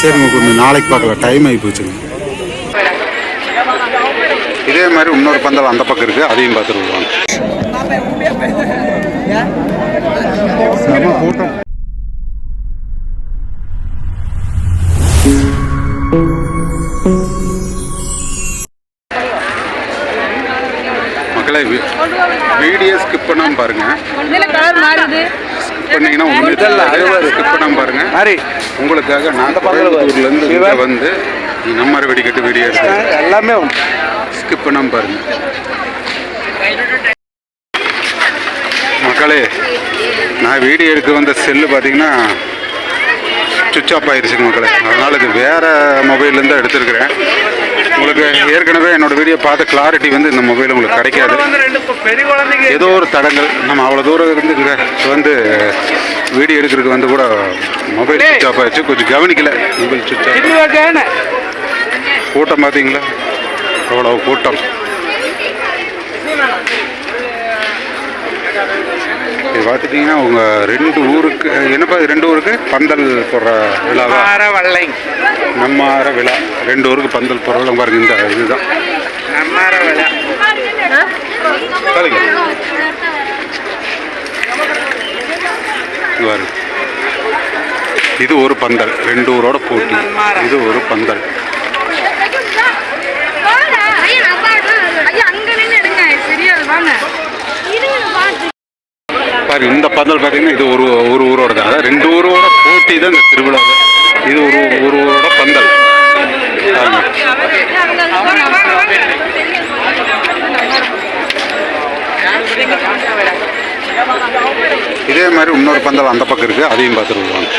சரிங்க கொஞ்சம் நாளைக்கு பார்க்கலாம். டைம் ஆகி போச்சுங்க. இதே மாதிரி இன்னொரு பந்தல் அந்த பக்கம் இருக்குது அதையும் பார்த்துட்டு வருவாங்க. கூட்டம். ஹரி உங்களுக்காக நான் கோயம்புத்தூர்ல இருந்து இங்க வந்து நம்ம வெடிக்கட்டு வீடியோ எல்லாமே ஸ்கிப் பண்ணாம பாருங்க. மக்களே நான் வீடியோ எடுக்க வந்த செல்லு பார்த்தீங்கன்னா சுவிட்ச் ஆஃப் ஆயிருச்சுங்க மக்களே. அதனால் இது வேறு மொபைல்லேருந்து எடுத்திருக்கிறேன். உங்களுக்கு ஏற்கனவே என்னோட வீடியோ பார்த்த கிளாரிட்டி வந்து இந்த மொபைல் உங்களுக்கு கிடைக்காது. ஏதோ ஒரு தடங்கள். நம்ம அவ்வளோ தூரம் இருந்து இங்க வந்து வீடியோ எடுக்கிறதுக்கு வந்து கூட மொபைல் சுவிட்ச் ஆஃப் ஆயிடுச்சு கொஞ்சம் கவனிக்கல. மொபைல் சுவிட்ச் ஆஃப் கூட்டம் பார்த்தீங்களா? அவ்வளோ கூட்டம். பார்த்துட்டிங்கன்னா உங்கள் ரெண்டு ஊருக்கு என்னப்பா இது ரெண்டு ஊருக்கு? பந்தல் போடுற விழாவா? ஆற வல்லை நம்ம ஆற விழா ரெண்டு ஊருக்கு பந்தல் போடுறதும் பாருங்க இந்த இதுதான். நம்மார பாருங்க. இது ஒரு பந்தல் ரெண்டு ஊரோட போட்டி. இது ஒரு பந்தல். பாரு இந்த பந்தல் பார்த்தீங்கன்னா இது ஒரு ஒரு ஊரோட தான் அதாவது ரெண்டு ஊரோட போட்டி தான் இந்த திருவிழா. இது ஒரு ஒரு ஊரோட பந்தல். இதே மாதிரி இன்னொரு பந்தல் அந்த பக்கம் இருக்குது அதையும் பார்த்துட்டு வருவாங்க.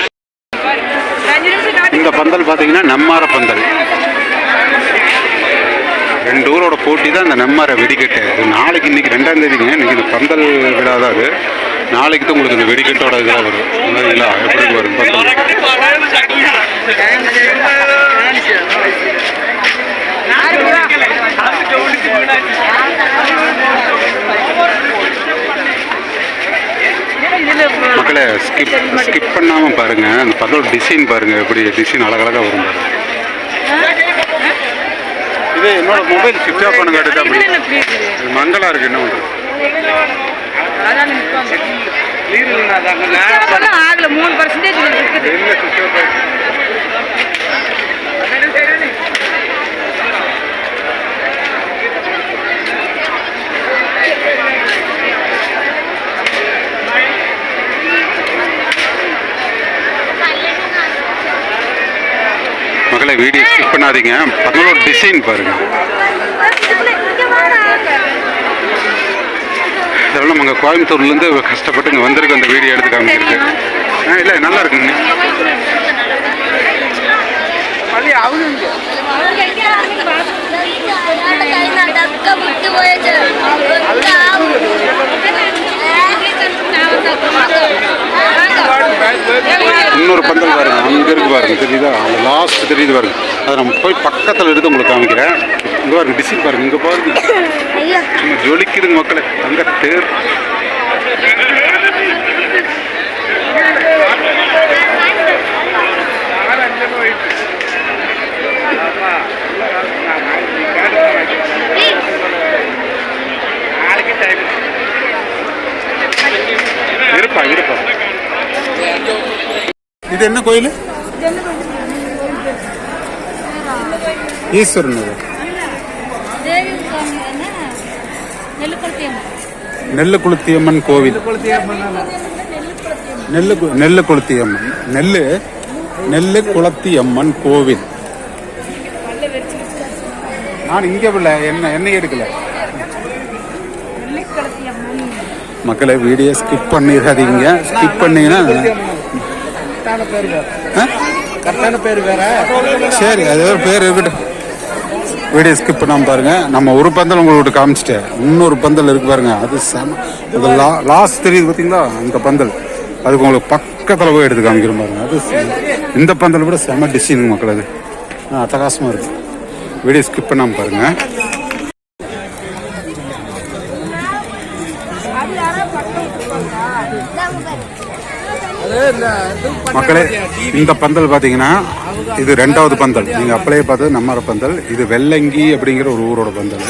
இந்த பந்தல் பார்த்தீங்கன்னா நெம்மார பந்தல். ரெண்டு ஊரோட போட்டி தான் இந்த நம்மார வெடிக்கட்டு. நாளைக்கு இன்னைக்கு ரெண்டாம் தேதிங்க. இன்னைக்கு இந்த பந்தல் விழா தான் அது. நாளைக்கு தான் உங்களுக்கு இந்த வெடிக்கட்டோட இதெல்லாம் வரும். விழா எப்படி வரும் மக்களே ஸ்கிப் ஸ்கிப் பண்ணாமல் பாருங்க. அந்த பந்தல் டிசைன் பாருங்க. எப்படி டிசைன் அழகழகாக வரும் பாருங்க. இது என்னோட மொபைல் சுவிட்ச் ஆஃப் பண்ண காட்டுது அப்படி இப்படி இருக்குது? என்ன பண்ணுறது அதான் ஆகல மூணு பர்சன்டேஜ் இருக்குது மக்களை வீடியோ ஸ்கிப் பண்ணாதீங்க. பங்களோட டிசைன் பாருங்க. நாங்கள் கோயம்புத்தூர்லேருந்து கஷ்டப்பட்டு இங்கே வந்திருக்கு அந்த வீடியோ எடுத்து காமிச்சிருக்கு ஆ இல்லை நல்லா இருக்குங்க. அவங்க இன்னொரு பந்தல் பாருங்க. அங்கே இருக்கு பாருங்க. தெரியுதா? அந்த லாஸ்ட் தெரியுது பாருங்க. அதை நம்ம போய் பக்கத்தில் எடுத்து உங்களுக்கு காமிக்கிறேன். இங்கே பாருங்க டிசைன் பாருங்க இங்கே பாருங்க. சும்மா ஜொலிக்குதுங்க மக்களே. அங்கே தேர். இருப்பா இருப்பா. இது என்ன கோயில்? ஈஸ்வரன். நெல்லு குளுத்தியம்மன் கோவில். நெல்லு நெல்லு குளுத்தியம்மன் நெல்லு நெல்லு குளத்தியம்மன் கோவில். நான் இங்கே உள்ள என்ன என்ன எடுக்கல. மக்களை வீடியோ ஸ்கிப் பண்ணிடாதீங்க. ஸ்கிப் பண்ணீங்கன்னா கரெக்டான பேர் வேற. சரி அது ஒரு பேர் இருக்கட்டும். வீடியோ ஸ்கிப் பண்ணாம பாருங்க. நம்ம ஒரு பந்தல் உங்களுக்கு காமிச்சிட்டேன். இன்னொரு பந்தல் இருக்கு பாருங்க. அது செம அது லா லாஸ்ட் தெரியுது பார்த்தீங்களா அந்த பந்தல். அதுக்கு உங்களுக்கு பக்கத்தில் போய் எடுத்து காமிக்கிற பாருங்க. அது இந்த பந்தல் கூட செம டிசைனுங்க மக்கள் அது. ஆ, அட்டகாசமா இருக்கு. வீடியோ ஸ்கிப் பண்ணாமல் பாருங்கள் அது இந்த இது பண்ண மக்களே இந்த பந்தல் பார்த்தீங்கன்னா இது ரெண்டாவது பந்தல். நீங்கள் அப்படியே பார்த்தது நம்மார பந்தல். இது வெள்ளங்கி அப்படிங்கிற ஒரு ஊரோட பந்தல்.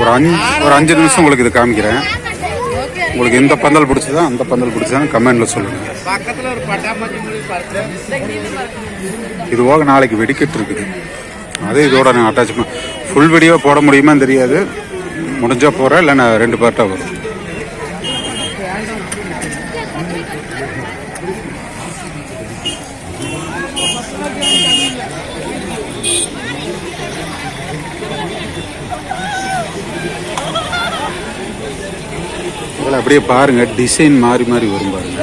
ஒரு அஞ்சு ஒரு அஞ்சு நிமிஷம் உங்களுக்கு இது காமிக்கிறேன். உங்களுக்கு இந்த பந்தல் பிடிச்சதா அந்த பந்தல் பிடிச்சதான் கமெண்ட்ல சொல்லுங்க. இது போக நாளைக்கு வெடிக்கட்டு இருக்குது. அது இதோட நான் அட்டாச் பண்ண ஃபுல் வீடியோ போட முடியுமான்னு தெரியாது. முடிஞ்சால் போகிறேன் இல்லை நான் ரெண்டு பார்ட்டாக வரும். இதில் அப்படியே பாருங்கள் டிசைன் மாறி மாறி வரும் பாருங்க.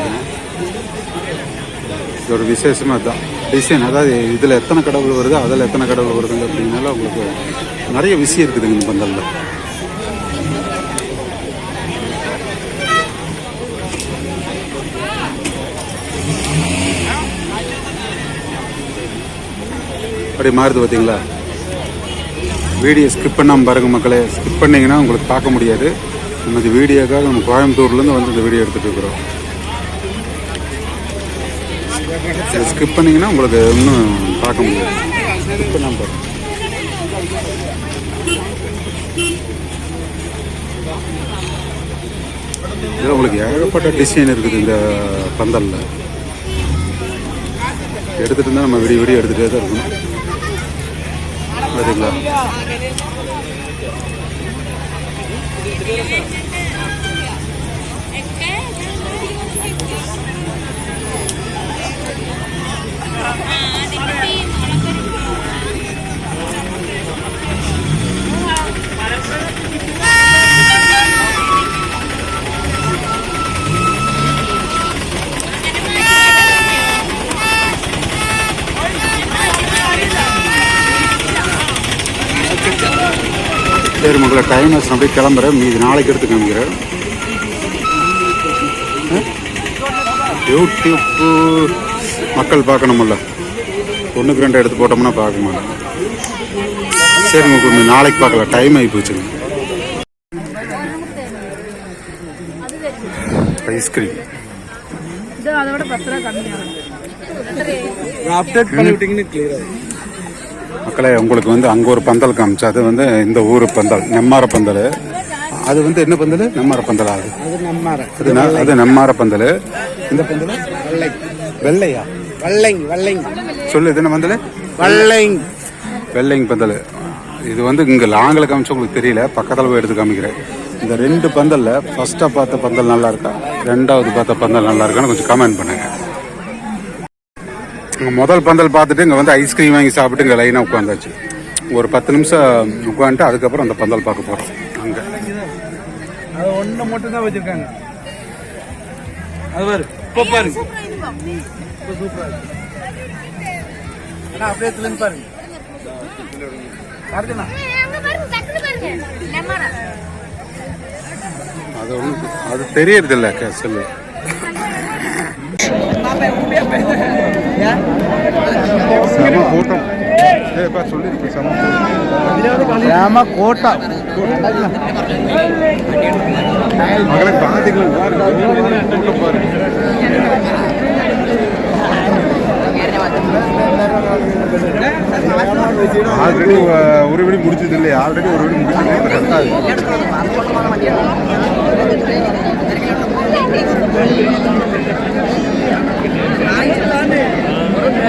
இதோட விசேஷமாக அதுதான் டிசைன் அதாவது இதில் எத்தனை கடவுள் வருது அதில் எத்தனை கடவுள் வருதுங்க அப்படின்னால உங்களுக்கு நிறைய விஷயம் இருக்குதுங்க இந்த பந்தலில். அப்படி மாறுது பார்த்தீங்களா வீடியோ ஸ்கிப் பண்ணாமல் பாருங்கள் மக்களே. ஸ்கிப் பண்ணிங்கன்னா உங்களுக்கு பார்க்க முடியாது. நமக்கு வீடியோக்காக நம்ம கோயம்புத்தூர்லேருந்து வந்து இந்த வீடியோ எடுத்துகிட்டு இருக்கிறோம். ஸ்கிப் பண்ணிங்கன்னா உங்களுக்கு இன்னும் பார்க்க முடியாது ஸ்கிப் பண்ணாமல் இதில் உங்களுக்கு ஏகப்பட்ட டிசைன் இருக்குது இந்த பந்தலில். எடுத்துகிட்டு இருந்தால் நம்ம விடிய விடிய எடுத்துகிட்டே தான் இருக்கணும். பார்த்தீங்களா ¿Qué es? சரி மக்களை டைம் ஆச்சு அப்படியே கிளம்புறேன். மீதி நாளைக்கு எடுத்து காமிக்கிறேன் யூடியூப் மக்கள் பார்க்கணுமில்ல. ஒன்றுக்கு ரெண்டு எடுத்து போட்டோம்னா பார்க்க மாட்டோம் சரி உங்களுக்கு நாளைக்கு பார்க்கலாம். டைம் ஆகி போச்சுங்க ஐஸ்கிரீம் அப்டேட் பண்ணி விட்டீங்கன்னு கிளியர் ஆகும் மக்களே உங்களுக்கு வந்து அங்கே ஒரு பந்தல் காமிச்சு அது வந்து இந்த ஊர் பந்தல் நெம்மார பந்தல். அது வந்து என்ன பந்தல்? நெம்மார பந்தல் அது? அது நம்மார. அது நெம்மார பந்தல். இந்த பந்தல்? வெள்ளை. வெள்ளையா? வல்லைங்க வல்லைங்க சொல்லு இது என்ன பந்தல்? வல்லைங்க வெள்ளைங்க பந்தல். இது வந்து இங்கே லாங்கில் காமிச்சு உங்களுக்கு தெரியல பக்கத்தில் போய் எடுத்து காமிக்கிறேன். இந்த ரெண்டு பந்தலில் ஃபஸ்ட்டாக பார்த்த பந்தல் நல்லா இருக்கா? ரெண்டாவது பார்த்த பந்தல் நல்லா இருக்கான்னு கொஞ்சம் கமெண்ட் பண்ணுங்க. இங்க முதல் பந்தல் பார்த்துட்டு இங்கே வந்து ஐஸ்கிரீம் வாங்கி சாப்பிட்டு இங்கே லைனாக உட்காந்தாச்சு. ஒரு பத்து நிமிஷம் உட்காந்துட்டு அதுக்கப்புறம் அந்த பந்தல் பார்க்க போகிறோம் அங்கே. அது ஒண்ணு மட்டும் தான் வச்சிருக்காங்க. அது பாரு இப்போ பாருங்க இப்போ சூப்பரா இருக்கு. ஆனா அப்படியே திரும்பி பாருங்க அடுத்துண்ணா அது ஒன்று அது தெரியறதில்ல சொல்லு. செம கூட்டம் ஏப்பா சொல்லிருக்கு செம கூட்டம் ராம கோட்டா மகளை பாத்தீங்களா பாருங்க கூட்டம் பாருங்க ஆல்ரெடி ஒரு வீடு முடிச்சது இல்லையா ஆல்ரெடி ஒரு வீடு முடிச்சது ரெண்டாவது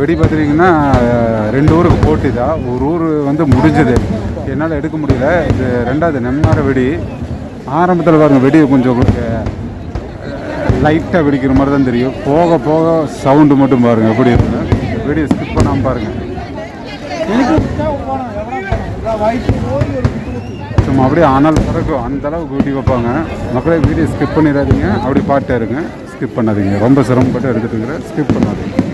வெடி பார்த்துட்டிங்கன்னா ரெண்டு ஊருக்கு போட்டி தான். ஒரு ஊர் வந்து முடிஞ்சது. என்னால் எடுக்க முடியல. இது ரெண்டாவது நெம்மார வெடி. ஆரம்பத்தில் பாருங்கள் வெடி கொஞ்சம் உங்களுக்கு லைட்டாக வெடிக்கிற மாதிரி தான் தெரியும். போக போக சவுண்டு மட்டும் பாருங்கள் எப்படி இருக்குன்னு. வெடியை ஸ்கிப் பண்ணாமல் பாருங்கள் சும்மா அப்படியே அனல் பிறக்கும் அந்தளவுக்கு வெடி ஊட்டி வைப்பாங்க. மக்களே வீடியோ ஸ்கிப் பண்ணிடாதீங்க. அப்படி பாட்டாக இருங்க. ஸ்கிப் பண்ணாதீங்க. ரொம்ப சிரமப்பட்டு எடுத்துட்டு ஸ்கிப் பண்ணாதீங்க.